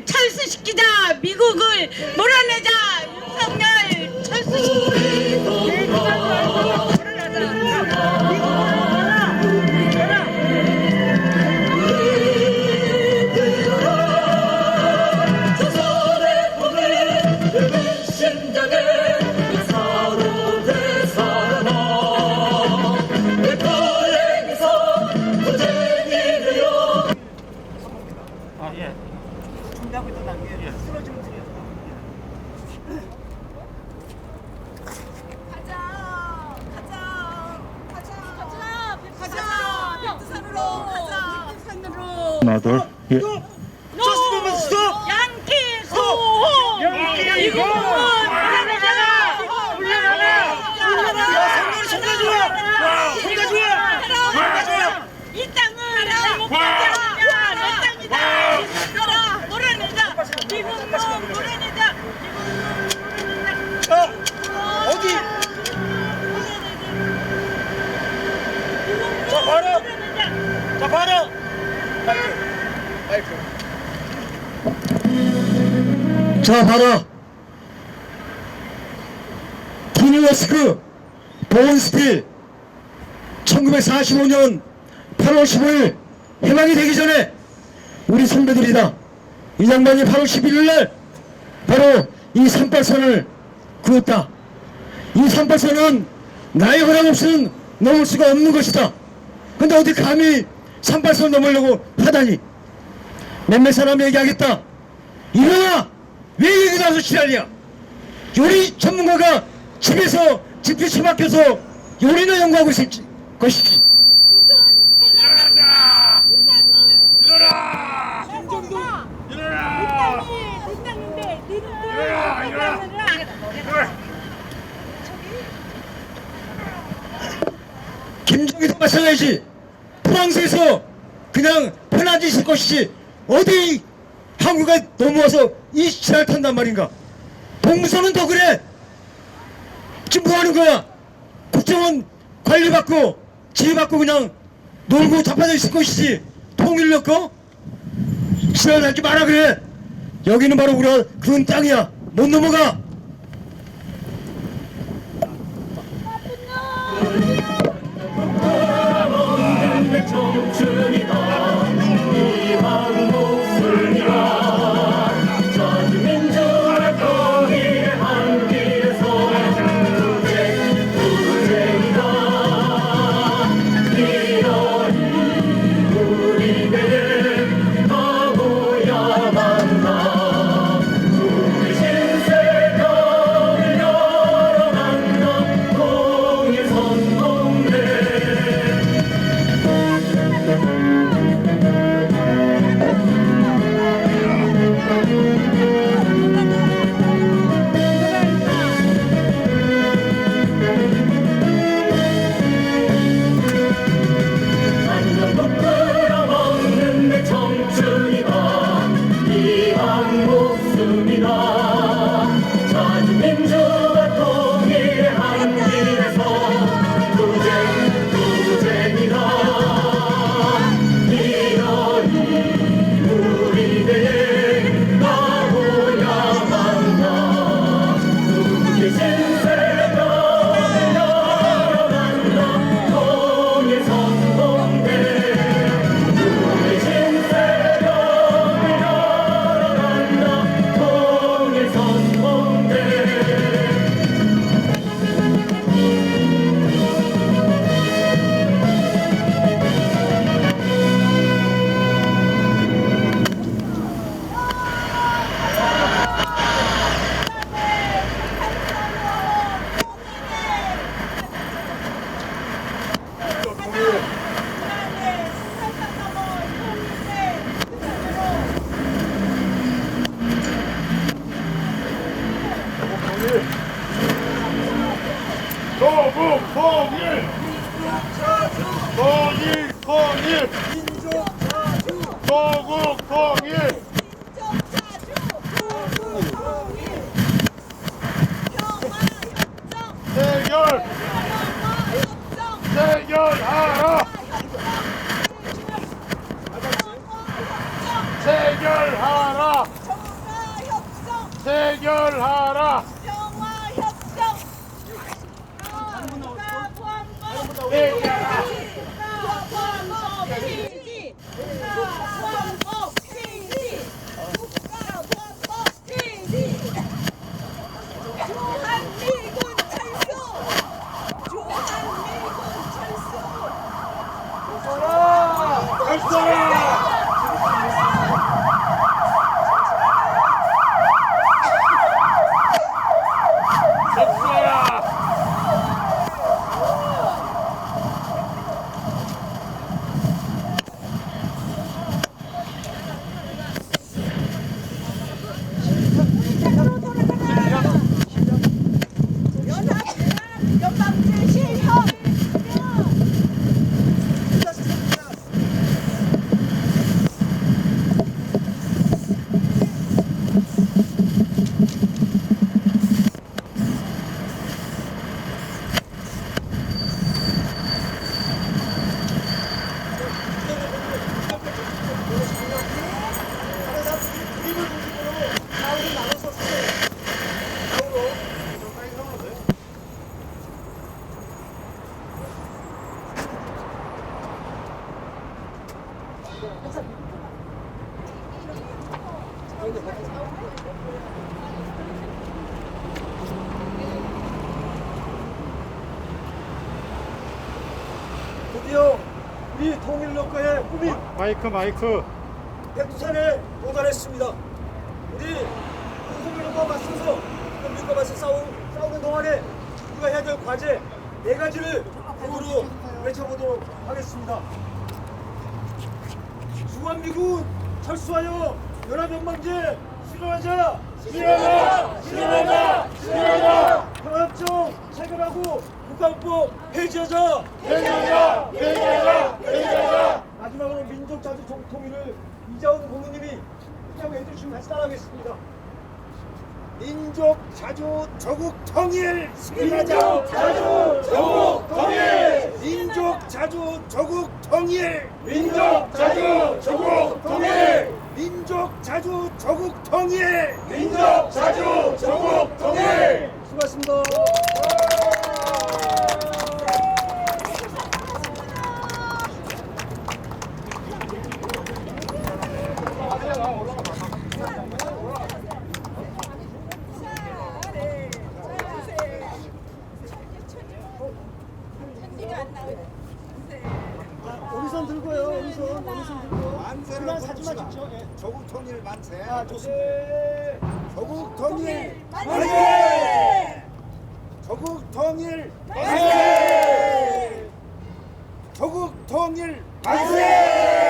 철수시키자. 미국을 몰아내자. 윤석열 철수시키자 하나 둘. 예. 양키 좋아! 좋아! 좋아! 이 땅은 내 땅이다. 자, 어디? 자, 바로! 자, 바로! 자 봐라 기니워스크 보온스필 1945년 8월 15일 해방이 되기 전에 우리 선배들이다. 이 장관이 8월 11일 날 바로 이 38선을 그었다. 이 38선은 나의 허락 없이는 넘을 수가 없는 것이다. 근데 어디 감히 38선 넘으려고 하다니 몇몇 사람이 얘기하겠다 일어나! 왜 여기 나서 지랄이야? 요리 전문가가 집에서 집필치 맡겨서 요리나 연구하고 있을 것이지. 일어나자 일어나 일어나 일어나 일어나 김정희도 마찬가지지. 프랑스에서 그냥 있을 것이지. 어디 한국에 넘어와서 이 지랄 탄단 말인가? 동부서는 더 그래. 지금 뭐 하는 거야? 국정원 관리받고 지휘받고 그냥 놀고 자빠져 있을 것이지. 통일 넣고 지랄하지 마라 그래. 여기는 바로 우리가 그런 땅이야. 못 넘어가. 통일 통일 통일 조국 통일 대결 대결 체결하 드디어 우리 통일로커의 꿈이 마이크 마이크 백두산에 도달했습니다. 우리 통일로커 맞서서 민과 맞서 싸우, 싸우는 동안에 우리가 해야 될 과제 네 가지를 구호로 외쳐보도록 하겠습니다. 주한미군 철수하여 연합연방제 실현하자! 실현하자! 실현하자! 실현하자! 평화협정 체결하고 국가법 폐지하자! 폐지하자 폐지하자 폐지하자 마지막으로 민족 자주 통- 통일을 이자훈 고모님이 인정해 해주시면 다시 따라하겠습니다. 민족 자주 조국 통일. 민족 자주 조국 통일. 민족 자주 조국 통일. 민족 자주 조국 통일. 민족 자주 조국 통일. 민족 자주 조국 통일. 수고하셨습니다. 오리선 들고요. 오리선, 오리선 들고. 만세를 사진만 찍죠. 예. 조국 통일 아, 좋습니다. 조국 통일. 만세! 조국 통일. 만세! 조국 통일. 만세!